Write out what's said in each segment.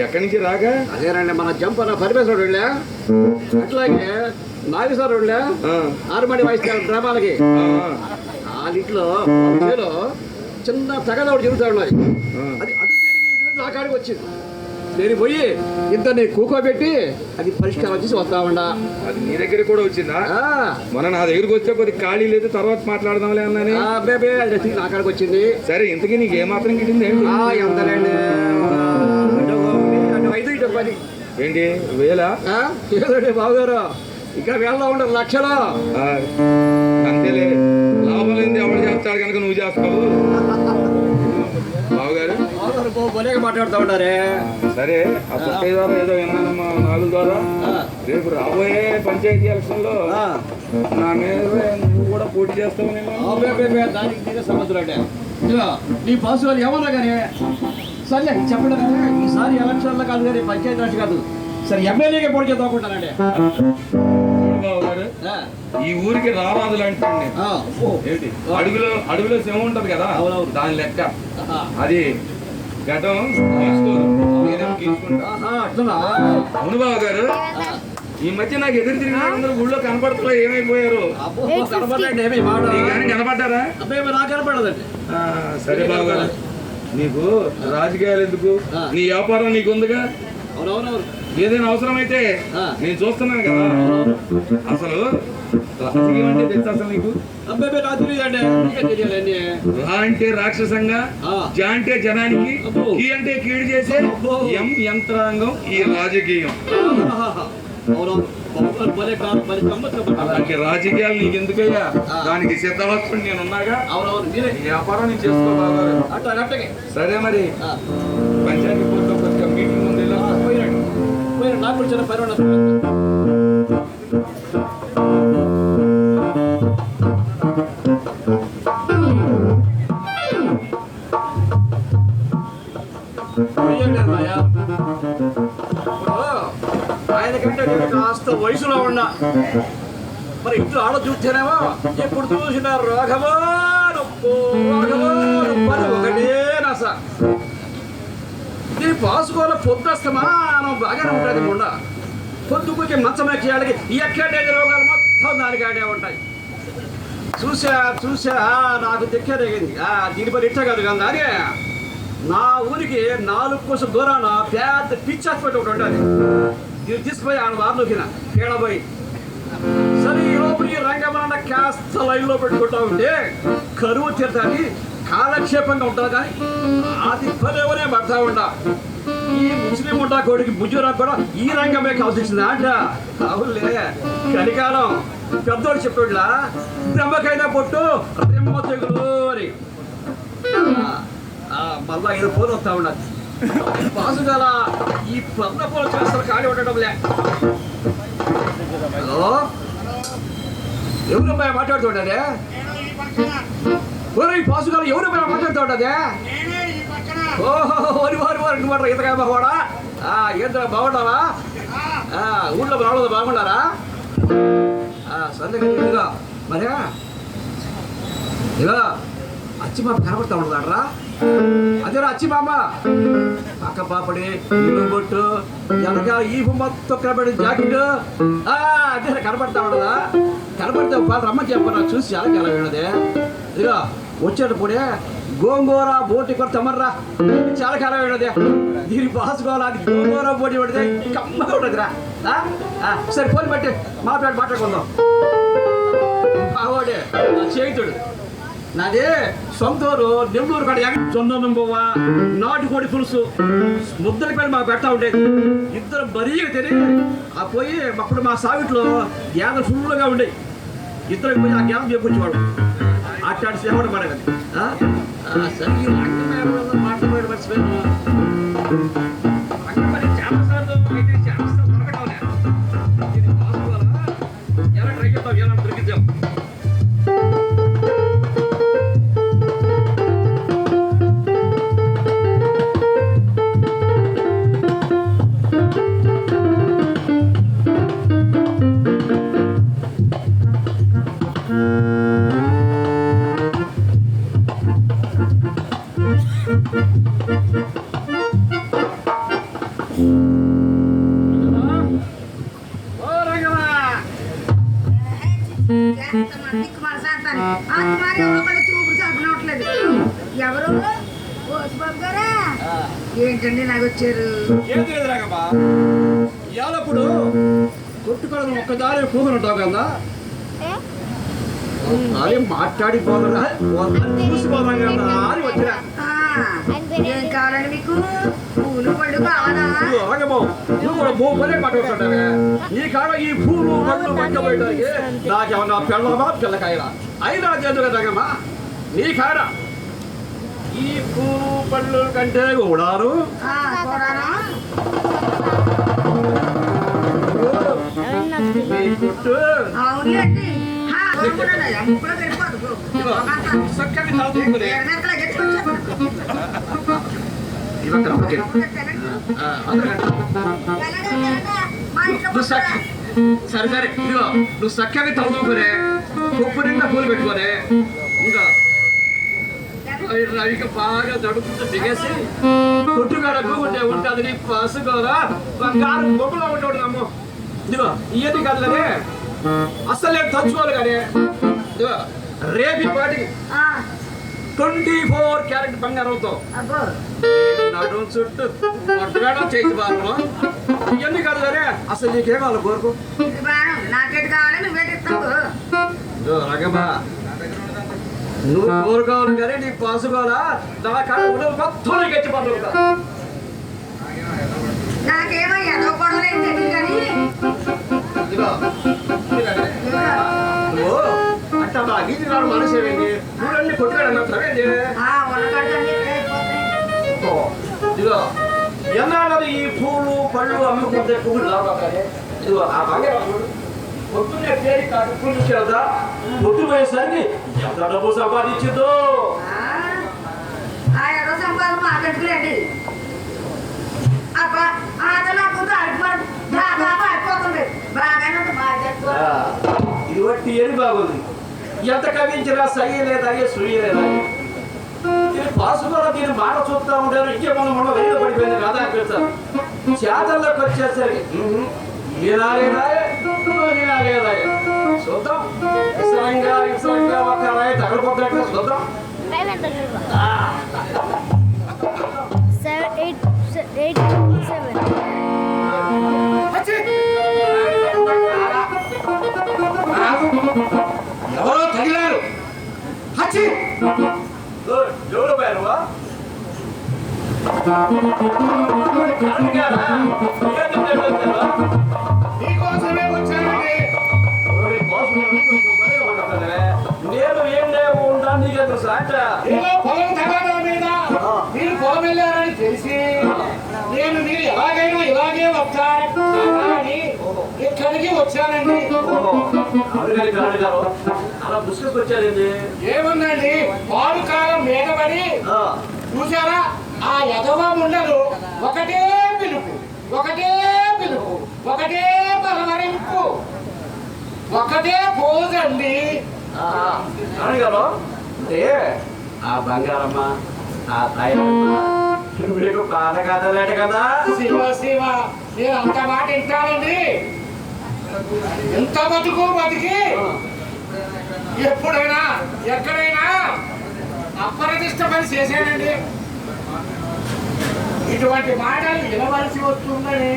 ఎక్కడి నుంచి రాగా? అదేనండి మన జంప్ అన్న పరిమేశ్వరుడు వెళ్ళా. అట్లాగే నాగేశ్వర వెళ్ళా. ఆరుమడి వాయిస్తారు గ్రామాలకి. ఆ, చేలో చిన్న తగదోడు తిరుగుతా ఉన్నది ఆ. అది అటు తిరిగి నా కాడికి వచ్చింది. నేను పోయి ఇద్దరిని కూకోబెట్టి అది పరిష్కారం చేసి వస్తా ఉండా అది నీ దగ్గర కూడా వచ్చిందా? ఆ, మన నా దగ్గరికి వస్తే కొద్ది ఖాళీ లేదు తర్వాత మాట్లాడదాంలే అన్నాని. నా కాడికి వచ్చింది. సరే ఇంతకీ నీకు ఏమాత్రం గిట్టింది? ఏంటి పది ఏంటి? వేలా ఏదండి బాబుగారు ఇంకా వేళ ఉండదు లక్షలు. అంతేలే. లాభం ఎవరు చేస్తాడు కనుక నువ్వు చేస్తావు. బావగారు భలేగా మాట్లాడుతూ ఉంటారే సరే ఆ పుట్టయ్య ద్వారా ఏదో విన్నానమ్మా నాలుగు ద్వారా రేపు రాబోయే పంచాయతీ ఎలక్షన్లో. నా మీద నువ్వు కూడా పోటీ చేస్తావు నేను. దానికి తీరే సమస్యలు అంటే. నీ బాసు వాళ్ళు ఏమన్నా కానీ సర్లే చెప్పండి ఈసారి ఎలక్షన్లో కాదు కానీ పంచాయతీ రాజ్ కాదు. సరే ఎమ్మెల్యేగా పోటీ బావగారు ఈ ఊరికి రారాదు లాంటి ఏంటి? అడుగులో అడుగులో సింహం ఉంటది కదా. దాని లెక్క. అది అవును బావ గారు ఈ మధ్య నాకు ఎదురు తిరిగిన అందరూ ఊళ్ళో కనపడతలే ఏమైపోయారు? కనపడ్డారా? సరే బావ గారు నీకు రాజకీయాలు ఎందుకు. నీ వ్యాపారం నీకు ఉందిగా అవునవునవును. ఏదైనా అవసరమైతే. నేను చూస్తున్నాను కదా అసలు రాజకీయం అంటే తెలుసా అసలు నీకు అబ్బాయి రా అంటే రాక్షసంగా ఆ. జ అంటే జనానికి. కీ అంటే కీడు చేసే. ఎం యంత్రాంగం ఈ రాజకీయం. అలాంటి రాజకీయాలు నీకు ఎందుకయ్యా. దానికి సిద్ధవస్తుడు నేను ఉన్నాగా ఈ వ్యాపారం నేను చేసుకో బాగా అట్లా అట్టగే సరే మరి. పంచాయతీ మీరు నాకు కూడా చిన్న పని కాస్త వయసులో ఉన్నా. మరి ఇంట్లో ఆడ చూస్తేనేమో ఎప్పుడు చూసిన రోగమో నొప్పు ఒకటే నస. పాసుకోవాల పొద్దుస్తమానం బాగానే ఉంటుంది ముండ పొద్దుకుకి మంచం ఎక్కేయాలకి ఎక్కడే రోగాలు మొత్తం దానికాడే ఉంటాయి. చూసా చూసా నాకు దిక్కదగింది దీని పని ఇట్ట కాదు కదా అదే. నా ఊరికి నాలుగు కోసం దూరాన పెద్ద పిచ్చి హాస్పిటల్ ఒకటి ఉండాలి. దీన్ని తీసుకుపోయి ఆడ వారిలోకిన కేడబోయి సరే ఈ లోపు ఈ రంగమన్న కాస్త లైన్లో పెట్టుకుంటా ఉంటే కరువు తీర్థాన్ని కాలక్షేపంగా ఉంటుంది కానీ అది పదేవనే పడతా ఉండా ఈ ముస్లిం ఉంటా కోడికి ముజురా కూడా ఈ రంగమే కావాల్సింది అంట. అవునులే. కలికాలం పెద్దోడు చెప్పాడులా బ్రహ్మకైనా పొట్టు బ్రహ్మ తెగులు అని. మళ్ళా ఇది పోలు వస్తా ఉన్నది పాసుగల ఈ పన్న పూల చేస్తారు ఖాళీ ఉండడం లే. హలో? ఎవరు మాట్లాడుతుండే ఒరే ఈ పాసుగల ఎవరు అబ్బాయి మాట్లాడుతుండదే ఓహో వరి వారి వారి ఇంటి మాట ఈతకాయ బాగోడా బాగుంటావా? ఆ, ఊళ్ళో రావడం సర్లే ఇదిగో మరే? ఇదిగో అచ్చి మామ కనబడతా ఉండదాడరా అదేరా అచ్చి మామ పక్క పాపడి ఇల్లు బొట్టు వెనక ఈ మొత్తం కనబడి జాకెట్ ఆ, అదే కనబడతా ఉండదా? కనబడితే వాళ్ళు రమ్మని చెప్పరా చూసి ఎలా వినదే? ఇదిగో. వచ్చేటప్పుడే గోంగూర బోటి కొత్త తమర్రా. చాలా కాలం వినదే దీని బాసుకోవాలి అది గోంగూర బోటి పడితే కమ్మగా ఉండదురా సరే ఫోన్ బట్టి మాట్లాడి మాట్లాడుకుందాం. చేతుడు నాది సొంతూరు నెల్లూరు కాడ జొన్న బొవ్వ నాటుకోడి పులుసు. ముద్దల పైన మాకు పెడతా ఉండేది ఇద్దరు బరీగా తిని ఆ పోయి అప్పుడు మా సావిట్లో గ్యాదలు ఫుల్గా ఉండేవి ఇద్దరికి పోయి ఆ గ్యాదం చెప్పుకొచ్చేవాడు అట్లాంటి సేవడు పడేది. సరే ఈ మాట్లాడే మర్చిపోయాను. చాలా సార్లు అయితే ఏంటండి నాకు వచ్చారు ఏం లేదు రంగమా ఇవాళప్పుడు కొట్టుకోవడం ఒక్కదారి కూతురు ఉంటావు కదా అదే మాట్లాడి పోదా చూసిపోదాం కదా. అని వచ్చినా ఆ, ఏం కావాలండి మీకు? పూలు పళ్ళు కావాలా ఇదిగో రంగమో నువ్వు కూడా మూడు పనే పట్టుకుంటావే ఈ కాడ ఈ పూలు పళ్ళు పక్క పోయడానికి నాకేమన్నా పిల్లమా పిల్లకాయలా? అయినా చేతులు రంగమ్మా నీ కాడ ఈ పూలు పళ్ళు కంటే కూడాను సరే సరే నువ్వు చక్కగా చదువుకునే కుప్పు నిండా పూలు పెట్టుకోనే. ఇంకా రవికి బాగా జడుపుతూ దిగేసి కొట్టుగాడకు ఉంటే ఉంటుంది నీ పసుకోరా బంగారు బొమ్మలో ఉంటాడు నమ్ము. ఇదిగో ఇవన్నీ కదలనే అసలు నేను తలుచుకోవాలి కానీ రేపు పాటికి. ట్వంటీ ఫోర్ క్యారెట్ బంగారంతో నడు చుట్టూ కొట్టుగాడ చేతి బాగా ఇవన్నీ కదలనే అసలు నీకేం కావాలి కోరుకో. నాకేటి కావాలి నువ్వేటి ఇస్తావు. ఇదిగో రగమా నువ్వు కోరుకోవాలి కానీ నీ పాసుకోవాలా? నా కాడ ఉండదు మొత్తం నీకు ఎత్తి పడుతుంది నాకేమో ఏదో తెలియదు కానీ. మనసు ఏమైంది అయిపోతాయి. ఇదిగో ఎన్నాళ్ళది ఈ పూలు పళ్ళు అమ్ముకుంటే పువ్వులు లాభాలి ఇదిగో ఆ బంగారం. పొద్దున్నే పేరు కాదు పూలు చేద్దా? పొద్దు పోయేసరికి ఎంత డబ్బు సంపాదించిందో? మాట్లాడుకురండి. ఇది బట్టి ఏది బాగుంది? ఎంత కవించినా సయ్య లేదా సూయ లేదా? దీని పాసుకోవడం దీని మాట చూస్తా ఉంటారు. ఇంకే మనం మనం వెయ్యి పడిపోయింది కదా అనిపిస్తారు చేతల్లోకి వచ్చేసరికి చూద్దాం ఒక రాయి చూద్దాం eight, se- seven. ఎవరో తగిలారు హచ్చి ఎవరు పేరువా నేను ఏం లేవు ఉంటా నీకు సాట ఏదో పొలం తగాదా మీద మీరు పొలం వెళ్ళారని తెలిసి నేను మీరు ఎలాగైనా ఇలాగే ఇక్కడికి వచ్చానండి అలా వచ్చారండి ఏముందండి పాడు కాలం పడి చూసారా ఆ యదవ ఉండదు ఒకటే పిలుపు ఒకటే ఒకటే పలవరింపు. ఒకటే అంటే ఆ బంగారమ్మ ఆ దయమ్మ మీకు పాత కథలేట కదా. శివ శివ నేను అంత మాట వింటానండి ఎంత బతుకు బతికి? ఎప్పుడైనా ఎక్కడైనా అప్రతిష్ట పని చేశానండి ఇటువంటి మాటలు వినవలసి వస్తుందని.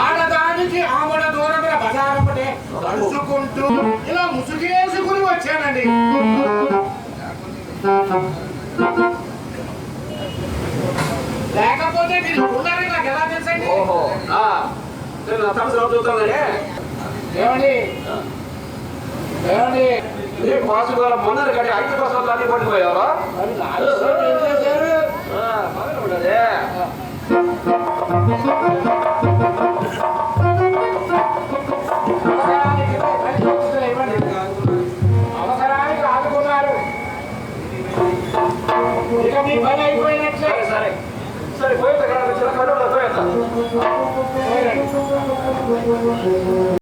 ఆడదానికి ఆమడ దూరంగా బజారమ్మటే కలుసుకుంటూ ఇలా ముసుగేసుకుని వచ్చానండి. లేకపోతే మీరు ఉన్నారని నాకు ఎలా తెలుసండి? ఏమండి? ఏమండి? పాసుకోవాలి మొన్న కడి ఐదు కోసం అన్ని పట్టుకుపోయావా మొదలు ఉండదే. సరే సరే సరే పోయేస్తా